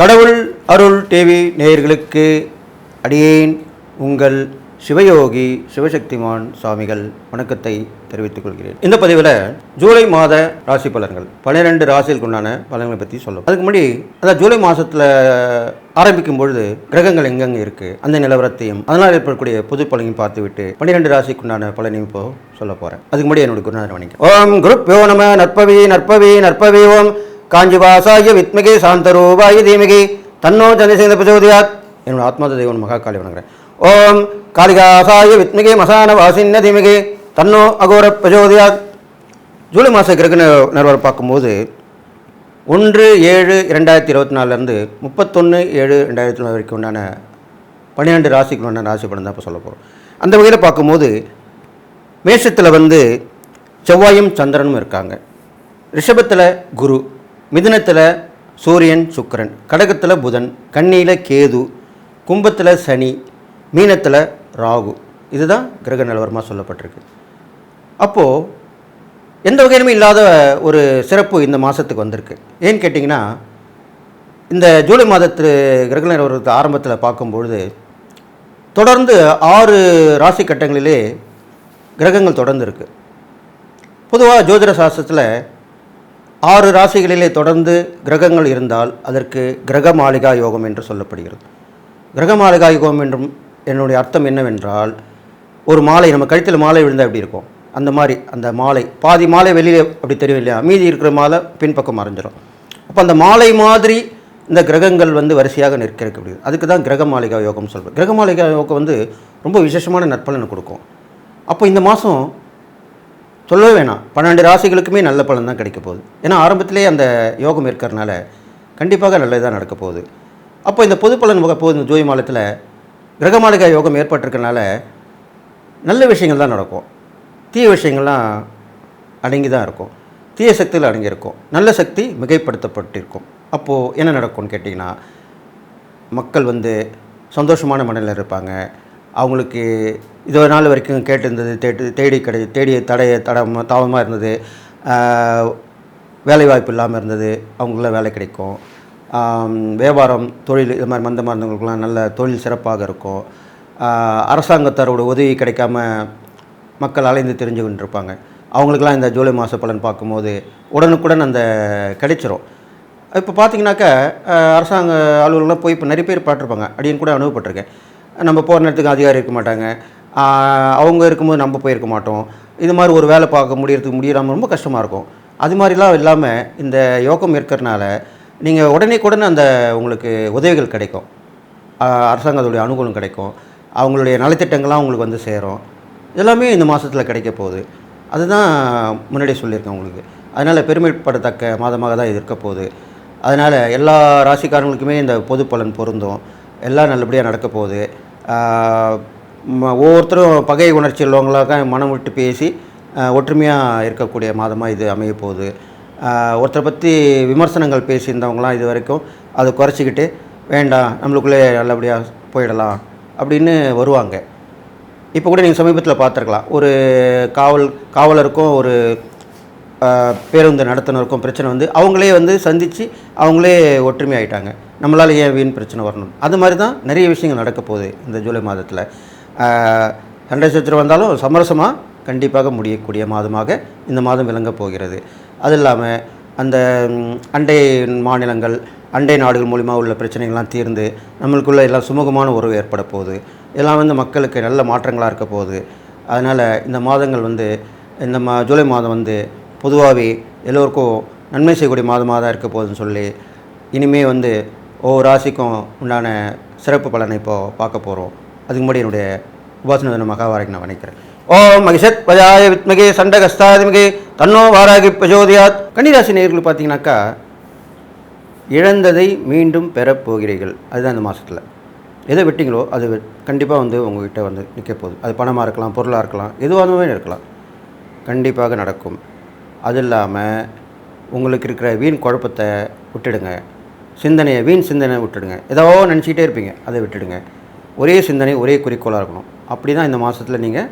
கடவுள் அருள் டிவி நேயர்களுக்கு அடியேன் உங்கள் சிவயோகி சிவசக்திமான் சுவாமிகள் வணக்கத்தை தெரிவித்துக் கொள்கிறேன். இந்த பதிவில் ஜூலை மாத ராசி பலன்கள் பன்னிரெண்டு ராசிகளுக்கு உண்டான பலன்களை பற்றி சொல்லும் அதுக்கு முன்னாடி அதாவது ஜூலை மாதத்தில் ஆரம்பிக்கும் பொழுது கிரகங்கள் எங்கெங்கே இருக்குது அந்த நிலவரத்தையும் அதனால் ஏற்படக்கூடிய புது பலனையும் பார்த்துவிட்டு பன்னிரெண்டு ராசிக்கு உண்டான பலனையும் இப்போ சொல்ல போகிறேன் அதுக்கு முன்னாடி என்னுடைய குருநாதர் வணக்கம் ஓம் குருப் யோ நம நற்பவி நற்பவி நற்பவி ஓம். காஞ்சிவாசாய வித்மிகி சாந்தரூபாய தீமிகி தன்னோ சந்திரசேகர பிரச்சோதியாத். என்னோட ஆத்மாத தெய்வன் மகாகாளி வணங்குறேன். ஓம் காளிகாசாய வித்மிகி மசான வாசின்ன தீமிகி தன்னோ அகோர பிரச்சோதியாத். ஜூலை மாத கிரக நில- பார்க்கும்போது ஒன்று ஏழு இரண்டாயிரத்தி இருபத்தி நாலுலேருந்து முப்பத்தொன்று ஏழு ரெண்டாயிரத்தி நாலு வரைக்கும் உண்டான பன்னிரெண்டு ராசிக்கு உண்டான ராசி படம் தான் இப்போ சொல்ல போகிறோம் அந்த வகையில் பார்க்கும்போது மேஷத்தில் வந்து செவ்வாயும் சந்திரனும் இருக்காங்க. ரிஷபத்தில் குரு மிதுனத்தில் சூரியன் சுக்கிரன் கடகத்தில் புதன் கண்ணியில் கேது கும்பத்தில் சனி மீனத்தில் ராகு. இதுதான் கிரக நிலவரமாக சொல்லப்பட்டிருக்கு. அப்போது எந்த வகையிலுமே இல்லாத ஒரு சிறப்பு இந்த மாதத்துக்கு வந்திருக்கு. ஏன்னு கேட்டிங்கன்னா இந்த ஜூலை மாதத்து கிரக நிலவரத்து ஆரம்பத்தில் பார்க்கும்பொழுது தொடர்ந்து ஆறு ராசி கட்டங்களிலே கிரகங்கள் தொடர்ந்து இருக்குது பொதுவாக ஜோதிட சாஸ்திரத்தில் ஆறு ராசிகளிலே தொடர்ந்து கிரகங்கள் இருந்தால் அதற்கு கிரக மாளிகா யோகம் என்று சொல்லப்படுகிறது. கிரக மாளிகா யோகம் என்றும் என்னுடைய அர்த்தம் என்னவென்றால் ஒரு மாலை நம்ம கழுத்தில் மாலை விழுந்தால் எப்படி இருக்கும்? அந்த மாதிரி அந்த மாலை பாதி மாலை வெளியில் அப்படி தெரியும் இல்லையா? மீதி இருக்கிற மாலை பின்பக்கம் மறைஞ்சிடும் அப்போ அந்த மாலை மாதிரி இந்த கிரகங்கள் வந்து வரிசையாக நிற்க முடியுது அதுக்கு தான் கிரக மாளிகா யோகம் சொல்கிறோம் கிரக மாளிகா யோகம் வந்து ரொம்ப விசேஷமான நற்பலனை கொடுக்கும். அப்போ இந்த மாதம் சொல்லவே வேணாம். பன்னெண்டு ராசிகளுக்குமே நல்ல பலன் தான் கிடைக்க போகுது. ஏன்னா ஆரம்பத்திலே அந்த யோகம் இருக்கிறனால கண்டிப்பாக நல்லது தான் நடக்க போகுது. அப்போ இந்த பொது பலன் முக போகுது இந்த ஜோதி மாலத்தில் கிரகமாளிகா யோகம் ஏற்பட்டிருக்கனால நல்ல விஷயங்கள் தான் நடக்கும். தீய விஷயங்கள்லாம் அடங்கி தான் இருக்கும். தீய சக்தியில் அடங்கியிருக்கும் நல்ல சக்தி மிகைப்படுத்தப்பட்டிருக்கும். அப்போது என்ன நடக்கும்னு கேட்டிங்கன்னா மக்கள் வந்து சந்தோஷமான மனநிலையில் இருப்பாங்க. அவங்களுக்கு இது நாள் வரைக்கும் கேட்டிருந்தது தேடி தேடி கிடை தேடிய தடைய தடமாக தாமமாக இருந்தது. வேலைவாய்ப்பு இல்லாமல் இருந்தது. அவங்களுக்குலாம் வேலை கிடைக்கும். வியாபாரம் தொழில் இது மாதிரி மந்தமாக இருந்தவங்களுக்குலாம் நல்ல தொழில் சிறப்பாக இருக்கும். அரசாங்கத்தாரோட உதவி கிடைக்காம மக்கள் அலைந்து தெரிஞ்சு கொண்டிருப்பாங்க. அவங்களுக்கெல்லாம் இந்த ஜூலை மாத பலன் பார்க்கும்போது உடனுக்குடன் அந்த கிடைச்சிரும். இப்போ பார்த்தீங்கன்னாக்கா அரசாங்க அலுவலகம்லாம் போய் இப்போ நிறைய பேர் பார்த்துருப்பாங்க. அப்படின்னு கூட அனுபவப்பட்டிருக்கேன். நம்ம போகிற நேரத்துக்கு அதிகாரி இருக்க மாட்டாங்க. அவங்க இருக்கும்போது நம்ம போயிருக்க மாட்டோம். இது மாதிரி ஒரு வேலை பார்க்க முடியறதுக்கு முடியாமல் ரொம்ப கஷ்டமாக இருக்கும். அது மாதிரிலாம் இல்லாமல் இந்த யோகம் இருக்கிறனால நீங்கள் உடனே உடனே அந்த உங்களுக்கு உதவிகள் கிடைக்கும். அரசாங்கத்துடைய அனுகூலம் கிடைக்கும். அவங்களுடைய நலத்திட்டங்கள்லாம் உங்களுக்கு வந்து சேரும். எல்லாமே இந்த மாதத்தில் கிடைக்க போகுது. அதுதான் முன்னாடியே சொல்லியிருக்கேன் உங்களுக்கு. அதனால் பெருமைப்படத்தக்க மாதமாக தான் இது இருக்க போகுது. அதனால் எல்லா ராசிக்காரங்களுக்குமே இந்த பொது பலன் பொருந்தும். எல்லாம் நல்லபடியாக நடக்க போகுது. ஒவ்வொருத்தரும் பகை உணர்ச்சி உள்ளவங்களாக மனம் விட்டு பேசி ஒற்றுமையாக இருக்கக்கூடிய மாதமாக இது அமைய போகுது. ஒருத்தரை பற்றி விமர்சனங்கள் பேசியிருந்தவங்களாம் இது வரைக்கும் அதை குறைச்சிக்கிட்டு வேண்டாம் நம்மளுக்குள்ளே நல்லபடியாக போயிடலாம் அப்படின்னு வருவாங்க. இப்போ கூட நீங்கள் சமீபத்தில் பார்த்துருக்கலாம். ஒரு காவல் காவலருக்கும் ஒரு பேருந்து நடத்துனருக்கும் பிரச்சனை வந்து அவங்களே வந்து சந்தித்து அவங்களே ஒற்றுமை ஆகிட்டாங்க நம்மளால் ஏன் வீண் பிரச்சனை வரணும்? அது மாதிரி தான் நிறைய விஷயங்கள் நடக்க போகுது இந்த ஜூலை மாதத்தில். சண்டை சச்சரவு வந்தாலும் சமரசமாக கண்டிப்பாக முடியக்கூடிய மாதமாக இந்த மாதம் விளங்கப் போகிறது. அது இல்லாமல் அந்த அண்டை மாநிலங்கள் அண்டை நாடுகள் மூலிமா உள்ள பிரச்சனைகள்லாம் தீர்ந்து நம்மளுக்குள்ள எல்லாம் சுமூகமான உறவு ஏற்பட போகுது. எல்லாம் வந்து மக்களுக்கு நல்ல மாற்றங்களாக இருக்க போகுது. அதனால் இந்த மாதங்கள் வந்து இந்த மா ஜூலை மாதம் வந்து பொதுவாகவே எல்லோருக்கும் நன்மை செய்யக்கூடிய மாதமாக தான் இருக்க போகுதுன்னு சொல்லி இனிமே வந்து ஒவ்வொரு ராசிக்கும் உண்டான சிறப்பு பலனை இப்போது பார்க்க போகிறோம் அதுக்கு முன்னாடி என்னுடைய உபாசன தின மகாவாரைக்கு நான் வணக்கிறேன். ஓம் மகிஷத் பஜாய வித்மகே சண்டகஸ்தாதிமிகே தன்னோ வாராகி பிரஜோதியாத் கன்னிராசி நேர்கள் பார்த்தீங்கன்னாக்கா இழந்ததை மீண்டும் பெறப்போகிறீர்கள் அதுதான் இந்த மாதத்தில் எதை விட்டிங்களோ அது கண்டிப்பாக வந்து உங்கள்கிட்ட வந்து நிற்க போகுது. அது பணமாக இருக்கலாம் பொருளாக இருக்கலாம் எதுவாகவே இருக்கலாம். கண்டிப்பாக நடக்கும். அது இல்லாமல் உங்களுக்கு இருக்கிற வீண் குழப்பத்தை விட்டுடுங்க. சிந்தனையை வீண் சிந்தனை விட்டுடுங்க. ஏதோ நினச்சிக்கிட்டே இருப்பீங்க. அதை விட்டுடுங்க. ஒரே சிந்தனை ஒரே குறிக்கோளாக இருக்கணும். அப்படி தான் இந்த மாதத்தில் நீங்கள்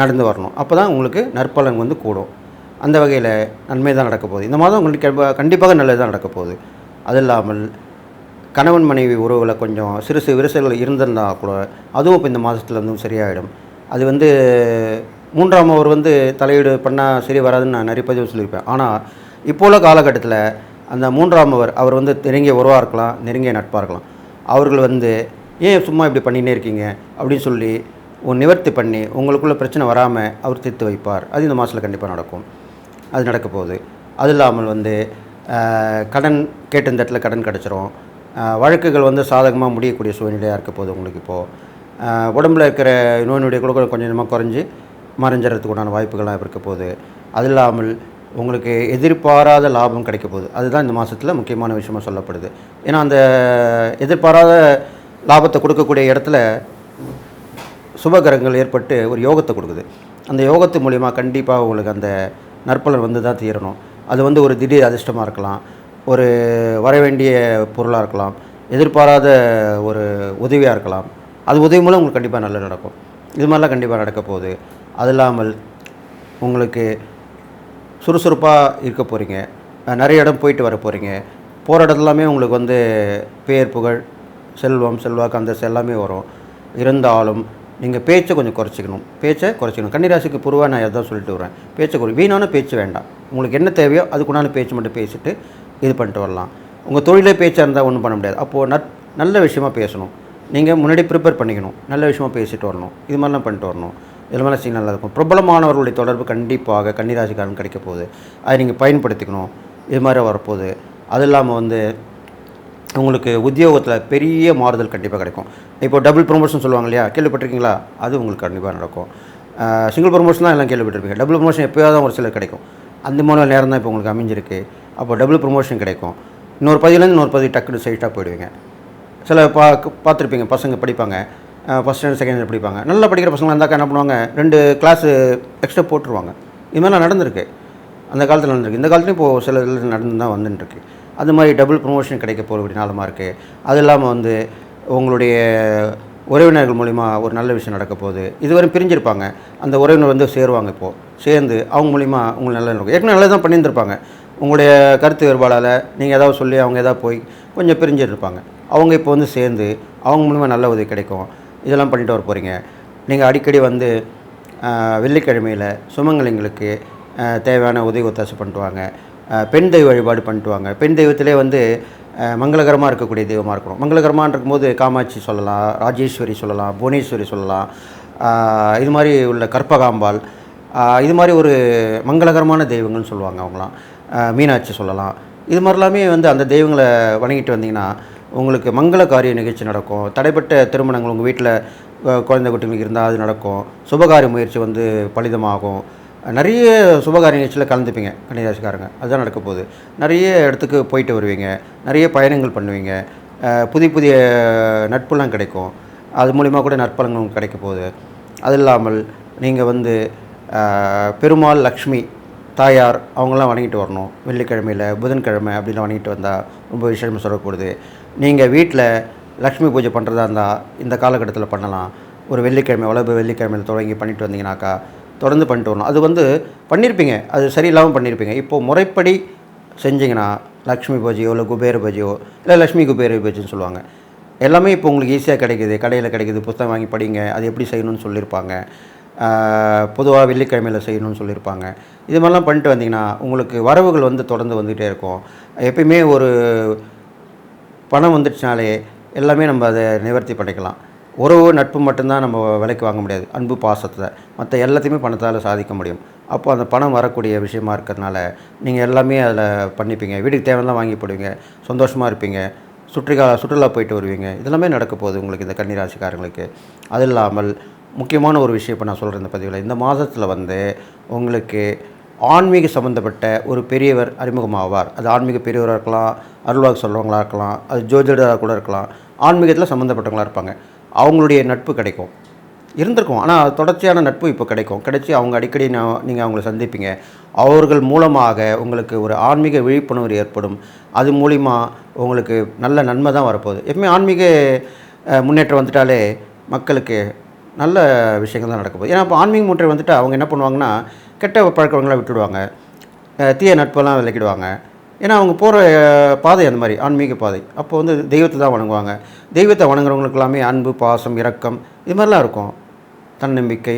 நடந்து வரணும். அப்போ தான் உங்களுக்கு நற்பலன் வந்து கூடும். அந்த வகையில் நன்மை தான் நடக்க போகுது. இந்த மாதம் உங்களுக்கு கண்டிப்பாக நல்லது தான் நடக்க போகுது. அது இல்லாமல் கணவன் மனைவி உறவில் கொஞ்சம் சிறு சிறு விரிசல்கள் இருந்திருந்தா கூட அதுவும் இப்போ இந்த மாதத்தில் வந்து சரியாயிடும். அது வந்து மூன்றாம் அவர் வந்து தலையீடு பண்ணால் சரி வராதுன்னு நான் நிறைய பதிவு சொல்லியிருப்பேன். ஆனால் இப்போ உள்ள காலகட்டத்தில் அந்த மூன்றாம் அவர் அவர் வந்து நெருங்கிய உறவாக இருக்கலாம் நெருங்கிய நட்பாக இருக்கலாம். அவர்கள் வந்து ஏன் சும்மா இப்படி பண்ணிகிட்டே இருக்கீங்க? அப்படின்னு சொல்லி உன் நிவர்த்தி பண்ணி உங்களுக்குள்ள பிரச்சனை வராமல் அவர் தீர்த்து வைப்பார். அது இந்த மாதத்தில் கண்டிப்பாக நடக்கும். அது நடக்க போகுது. அது இல்லாமல் வந்து கடன் கேட்ட இந்த இடத்துல கடன் கிடச்சிரும். வழக்குகள் வந்து சாதகமாக முடியக்கூடிய சூழ்நிலையாக இருக்க போகுது உங்களுக்கு இப்போது உடம்புல இருக்கிற நோய் நொடியை கூட கொஞ்சம் கொஞ்சமாக குறைஞ்சி மறைஞ்சிறதுக்கு உண்டான வாய்ப்புகள்லாம் இருக்க போகுது. அது இல்லாமல் உங்களுக்கு எதிர்பாராத லாபம் கிடைக்க போகுது. அதுதான் இந்த மாதத்தில் முக்கியமான விஷயமா சொல்லப்படுது. ஏன்னா அந்த எதிர்பாராத லாபத்தை கொடுக்கக்கூடிய இடத்துல சுபகரங்கள் ஏற்பட்டு ஒரு யோகத்தை கொடுக்குது. அந்த யோகத்து மூலிமா கண்டிப்பாக உங்களுக்கு அந்த நற்பலன் வந்து தான் தீரணும். அது வந்து ஒரு திடீர் அதிர்ஷ்டமாக இருக்கலாம். ஒரு வர வேண்டிய பொருளாக இருக்கலாம். எதிர்பாராத ஒரு உதவியாக இருக்கலாம். அது உதவி மூலம் உங்களுக்கு கண்டிப்பாக நல்லா நடக்கும். இது மாதிரிலாம் கண்டிப்பாக நடக்க போகுது. அது இல்லாமல் உங்களுக்கு சுறுசுறுப்பாக இருக்க போகிறீங்க நிறைய இடம் போயிட்டு வர போகிறீங்க போகிற இடத்துலாமே உங்களுக்கு வந்து பேர் புகழ் செல்வம் செல்வாக்கு அந்த எல்லாமே வரும். இருந்தாலும் நீங்கள் பேச்சை கொஞ்சம் குறைச்சிக்கணும். பேச்சை குறைச்சிக்கணும். கன்னிராசிக்கு பொதுவாக நான் எதாவது சொல்லிட்டு வரேன். பேச்சை குறை வீணான பேச்சு வேண்டாம். உங்களுக்கு என்ன தேவையோ அதுக்குண்டான பேச்சு மட்டும் பேசிட்டு இது பண்ணிட்டு வரலாம். உங்கள் தொழிலே பேச்சாக இருந்தால் ஒன்றும் பண்ண முடியாது. அப்போது நட் நல்ல விஷயமா பேசணும். நீங்கள் முன்னாடி ப்ரிப்பேர் பண்ணிக்கணும். நல்ல விஷயமா பேசிட்டு வரணும். இது மாதிரிலாம் பண்ணிட்டு வரணும். இது செய்ய நல்லா இருக்கும் பிரபலமானவர்களுடைய தொடர்பு கண்டிப்பாக கன்னிராசிக்காரன் கிடைக்க போகுது அதை நீங்கள் பயன்படுத்திக்கணும். இது மாதிரி வரப்போகுது. அது இல்லாமல் வந்து உங்களுக்கு உத்தியோகத்தில் பெரிய மாறுதல் கண்டிப்பாக கிடைக்கும். இப்போ டபுள் ப்ரொமோஷன் சொல்லுவாங்க இல்லையா? கேள்விப்பட்டிருக்கீங்களா? அது உங்களுக்கு கண்டிப்பாக நடக்கும். சிங்கிள் ப்ரொமோஷன் தான் எல்லாம் கேள்விப்பட்டிருப்பீங்க. டபுள் ப்ரொமோஷன் எப்போயாவது ஒரு சிலர் கிடைக்கும். அந்த மாதிரி நேரம் தான் இப்போ உங்களுக்கு அமைஞ்சிருக்கு. அப்போ டபுள் ப்ரொமோஷன் கிடைக்கும். இன்னொரு பதிவுலேருந்து இன்னொரு பதிவு டக்குனு சைட்டாக போயிடுவீங்க. சில பா பார்த்துருப்பீங்க. பசங்க படிப்பாங்க. ஃபஸ்ட் ஸ்டாண்டர்ட் செகண்ட் ஸ்டாண்டர்ட் படிப்பாங்க. நல்லா படிக்கிற பசங்களாக இருந்தாக்கா என்ன பண்ணுவாங்க? ரெண்டு கிளாஸு எக்ஸ்ட்ரா போட்டுருவாங்க. இது மாதிரிலாம் நடந்திருக்கு. அந்த காலத்தில் நடந்திருக்கு. இந்த காலத்துலையும் இப்போது சில இதில் நடந்து தான் வந்துட்டுருக்கு அது மாதிரி டபுள் ப்ரொமோஷன் கிடைக்க போகக்கூடிய நாளமாக இருக்குது அது இல்லாமல் வந்து உங்களுடைய உறவினர்கள் மூலிமா ஒரு நல்ல விஷயம் நடக்க போகுது. இதுவரை பிரிஞ்சிருப்பாங்க. அந்த உறவினர் வந்து சேருவாங்க இப்போது சேர்ந்து அவங்க மூலிமா உங்களுக்கு நல்லது இருக்கும் ஏற்கனவே நல்லது தான் பண்ணியிருந்திருப்பாங்க. உங்களுடைய கருத்து வேறுபாடால் நீங்கள் ஏதாவது சொல்லி அவங்க ஏதாவது போய் கொஞ்சம் பிரிஞ்சிருப்பாங்க. அவங்க இப்போ வந்து சேர்ந்து அவங்க மூலிமா நல்ல உதவி கிடைக்கும். இதெல்லாம் பண்ணிட்டு வர போகிறீங்க நீங்கள் அடிக்கடி வந்து வெள்ளிக்கிழமையில் சுமங்கலிங்களுக்கு தேவையான உதவி ஒத்தாசை பண்ணிட்டு வாங்க. பெண் தெய்வ வழிபாடு பண்ணிட்டு வாங்க. பெண் தெய்வத்திலே வந்து மங்களகரமாக இருக்கக்கூடிய தெய்வமாக இருக்கணும். மங்களகரமாக இருக்கும்போது காமாட்சி சொல்லலாம் ராஜேஸ்வரி சொல்லலாம் புவனேஸ்வரி சொல்லலாம் இது மாதிரி உள்ள கற்பகாம்பாள் இது மாதிரி ஒரு மங்களகரமான தெய்வங்கள்னு சொல்லுவாங்க அவங்களாம். மீனாட்சி சொல்லலாம். இது மாதிரிலாமே வந்து அந்த தெய்வங்களை வணங்கிட்டு வந்தீங்கன்னா உங்களுக்கு மங்கள காரிய நிகழ்ச்சி நடக்கும். தடைப்பட்ட திருமணங்கள் உங்கள் வீட்டில் குழந்தை குட்டிங்களுக்கு இருந்தால் அது நடக்கும். சுபகாரிய முயற்சி வந்து பலிதமாகும். நிறைய சுபகாரிய நிகழ்ச்சியில் கலந்துப்பீங்க கன்னிராசிக்காரங்க. அதுதான் நடக்க போகுது. நிறைய இடத்துக்கு போயிட்டு வருவீங்க. நிறைய பயணங்கள் பண்ணுவீங்க. புதிய புதிய நட்புலாம் கிடைக்கும். அது மூலிமா கூட நற்பலன்கள் கிடைக்க போகுது. அது இல்லாமல் நீங்கள் வந்து பெருமாள் லக்ஷ்மி தாயார் அவங்களாம் வணங்கிட்டு வரணும். வெள்ளிக்கிழமையில் புதன்கிழமை அப்படிலாம் வணங்கிட்டு வந்தால் ரொம்ப விசேஷமாக சொல்லக்கூடாது நீங்கள் வீட்டில் லக்ஷ்மி பூஜை பண்ணுறதா இருந்தால் இந்த காலகட்டத்தில் பண்ணலாம். ஒரு வெள்ளிக்கிழமை வளர்ப்பு வெள்ளிக்கிழமையில் தொடங்கி பண்ணிட்டு வந்தீங்கனாக்கா தொடர்ந்து பண்ணிட்டு வரணும். அது வந்து பண்ணியிருப்பீங்க அது சரியில்லாமல் பண்ணியிருப்பீங்க இப்போது முறைப்படி செஞ்சிங்கன்னா லக்ஷ்மி பூஜையோ இல்லை குபேர பூஜையோ இல்லை லக்ஷ்மி குபேர பூஜைன்னு சொல்லுவாங்க. எல்லாமே இப்போ உங்களுக்கு ஈஸியாக கிடைக்குது. கடையில் கிடைக்குது. புத்தகம் வாங்கி படிங்க. அது எப்படி செய்யணும்னு சொல்லியிருப்பாங்க. பொதுவாக வெள்ளிக்கிழமையில் செய்யணும்னு சொல்லியிருப்பாங்க. இது மாதிரிலாம் பண்ணிட்டு வந்தீங்கன்னா உங்களுக்கு வரவுகள் வந்து தொடர்ந்து வந்துகிட்டே இருக்கும். எப்பயுமே ஒரு பணம் வந்துடுச்சுனாலே எல்லாமே நம்ம அதை நிவர்த்தி பண்ணிக்கலாம். உறவு நட்பு மட்டும்தான் நம்ம விலைக்கு வாங்க முடியாது. அன்பு பாசத்தை. மற்ற எல்லாத்தையுமே பணத்தால் சாதிக்க முடியும். அப்போ அந்த பணம் வரக்கூடிய விஷயமா இருக்கிறதுனால நீங்கள் எல்லாமே அதில் பண்ணிப்பீங்க. வீட்டுக்கு தேவையெல்லாம் வாங்கி போடுவீங்க. சந்தோஷமாக இருப்பீங்க. சுற்றுலா சுற்றுலா போயிட்டு வருவீங்க. இதெல்லாமே நடக்க போகுது உங்களுக்கு இந்த கன்னிராசிக்காரங்களுக்கு. அது இல்லாமல் முக்கியமான ஒரு விஷயம் இப்போ நான் சொல்கிறேன் இந்த பதிவில் இந்த மாதத்தில் வந்து உங்களுக்கு ஆன்மீக சம்மந்தப்பட்ட ஒரு பெரியவர் அறிமுகமாவார். அது ஆன்மீக பெரியவராக இருக்கலாம் அருள்வாக்கு சொல்கிறவங்களாக இருக்கலாம் அது ஜோதிடராக கூட இருக்கலாம். ஆன்மீகத்தில் சம்மந்தப்பட்டவங்களா இருப்பாங்க. அவங்களுடைய நட்பு கிடைக்கும். இருந்திருக்கும். ஆனால் தொடர்ச்சியான நட்பு இப்போ கிடைக்கும். கிடைச்சி அவங்க அடிக்கடி நான் நீங்கள் அவங்கள சந்திப்பீங்க. அவர்கள் மூலமாக உங்களுக்கு ஒரு ஆன்மீக விழிப்புணர்வு ஏற்படும். அது மூலிமா உங்களுக்கு நல்ல நன்மை தான் வரப்போகுது. எப்பவுமே ஆன்மீக முன்னேற்றம் வந்துட்டாலே மக்களுக்கு நல்ல விஷயங்கள் தான் நடக்க போகுது ஏன்னா இப்போ ஆன்மீக முன்னேற்றம் வந்துட்டு அவங்க என்ன பண்ணுவாங்கன்னா கெட்ட பழக்கவங்களாம் விட்டுடுவாங்க. தீய நட்பெல்லாம் விளக்கிடுவாங்க ஏன்னா அவங்க போகிற பாதை அந்த மாதிரி ஆன்மீக பாதை. அப்போ வந்து தெய்வத்தை தான் வணங்குவாங்க. தெய்வத்தை வணங்குறவங்களுக்கு எல்லாமே அன்பு பாசம் இரக்கம் இது மாதிரிலாம் இருக்கும். தன்னம்பிக்கை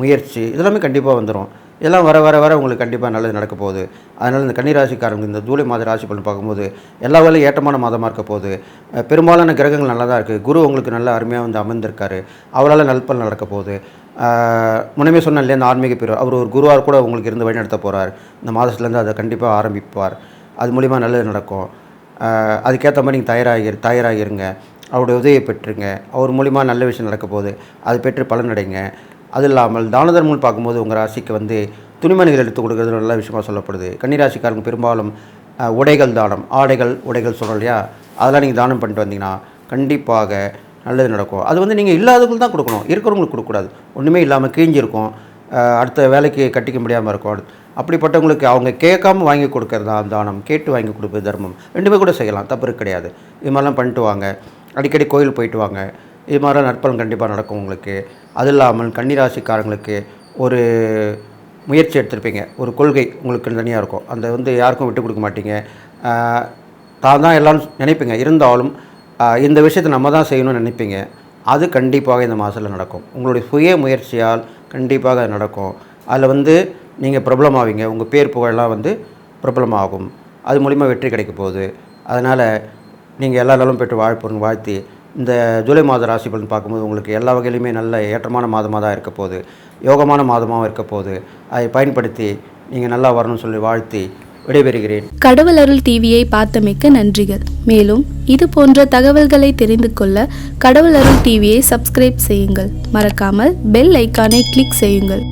முயற்சி இதெல்லாமே கண்டிப்பாக வந்துடும் இதெல்லாம் வர வர வர உங்களுக்கு கண்டிப்பாக நல்லது நடக்க போகுது. அதனால் இந்த கன்னிராசிக்காரங்க இந்த ஜூலை மாத ராசி பலன் பார்க்கும்போது எல்லா வேலையும் ஏற்றமான மாதமாக இருக்க போகுது. பெரும்பாலான கிரகங்கள் நல்லா தான் இருக்குது குரு உங்களுக்கு நல்ல அருமையாக வந்து அமர்ந்திருக்காரு. அவரால் நல்பலன் நடக்க போகுது. முன்னமே சொன்னேன் இல்லையா இந்த ஆன்மீக பிரிவு அவர் ஒரு குருவார் கூட உங்களுக்கு இருந்து வழிநடத்த போகிறார் இந்த மாதத்துலேருந்து அதை கண்டிப்பாக ஆரம்பிப்பார். அது மூலிமா நல்லது நடக்கும். அதுக்கேற்ற மாதிரி நீங்கள் தயாராகி தயாராகிருங்க. அவருடைய உதவியை பெற்றுங்க அவர் மூலிமா நல்ல விஷயம் நடக்க போகுது. அது பெற்று பலனடைங்க. அது இல்லாமல் தான தர்மங்கள் பார்க்கும்போது உங்கள் ராசிக்கு வந்து துணிமணிகள் எடுத்து கொடுக்குறது நல்ல விஷயமா சொல்லப்படுது. கன்னிராசிக்காரங்க பெரும்பாலும் உடைகள் தானம் ஆடைகள் உடைகள் சொல்கிறோம் இல்லையா? அதெல்லாம் நீங்கள் தானம் பண்ணிட்டு வந்தீங்கன்னா கண்டிப்பாக நல்லது நடக்கும். அது வந்து நீங்கள் இல்லாதவங்களுக்கு தான் கொடுக்கணும். இருக்கிறவங்களுக்கு கொடுக்கக்கூடாது. ஒன்றுமே இல்லாமல் கீஞ்சிருக்கும் அடுத்த வேலைக்கு கட்டிக்க முடியாமல் இருக்கும். அப்படிப்பட்டவங்களுக்கு அவங்க கேட்காம வாங்கி கொடுக்கறது தான் தானம். கேட்டு வாங்கி கொடுப்பது தர்மம். ரெண்டுமே கூட செய்யலாம். தப்பு கிடையாது. இது மாதிரிலாம் பண்ணிட்டு வாங்க. அடிக்கடி கோயில் போயிட்டு வாங்க. இது மாதிரி நற்பலன் கண்டிப்பாக நடக்கும் உங்களுக்கு. அது இல்லாமல் கன்னிராசிக்காரங்களுக்கு ஒரு முயற்சி எடுத்திருப்பீங்க. ஒரு கொள்கை உங்களுக்கு தனியாக இருக்கும். அந்த வந்து யாருக்கும் விட்டு கொடுக்க மாட்டீங்க. தான் தான் எல்லாம் நினைப்பீங்க. இருந்தாலும் இந்த விஷயத்தை நம்ம தான் செய்யணும்னு நினைப்பீங்க. அது கண்டிப்பாக இந்த மாதத்தில் நடக்கும். உங்களுடைய சுய முயற்சியால் கண்டிப்பாக அது நடக்கும். அதில் வந்து நீங்கள் பிரபலமாவீங்க உங்கள் பேர் புகழெல்லாம் வந்து பிரபலமாகும் அது மூலிமா வெற்றி கிடைக்க போகுது. அதனால் நீங்கள் எல்லா நாளும் பெற்று வாழ்ப்போம் வாழ்த்தி இந்த ஜூலை மாத ராசி பலன் பார்க்கும்போது உங்களுக்கு எல்லா வகையிலுமே நல்ல ஏற்றமான மாதமாக தான் இருக்க போகுது. யோகமான மாதமாகவும் இருக்க போகுது. அதை பயன்படுத்தி நீங்கள் நல்லா வரணும்னு சொல்லி வாழ்த்தி விடைபெறுகிறேன். கடவுள் அருள் டிவியை பார்த்தமைக்க நன்றிகள். மேலும் இது போன்ற தகவல்களை தெரிந்து கொள்ள கடவுள் அருள் டிவியை சப்ஸ்கிரைப் செய்யுங்கள். மறக்காமல் பெல் ஐக்கானை கிளிக் செய்யுங்கள்.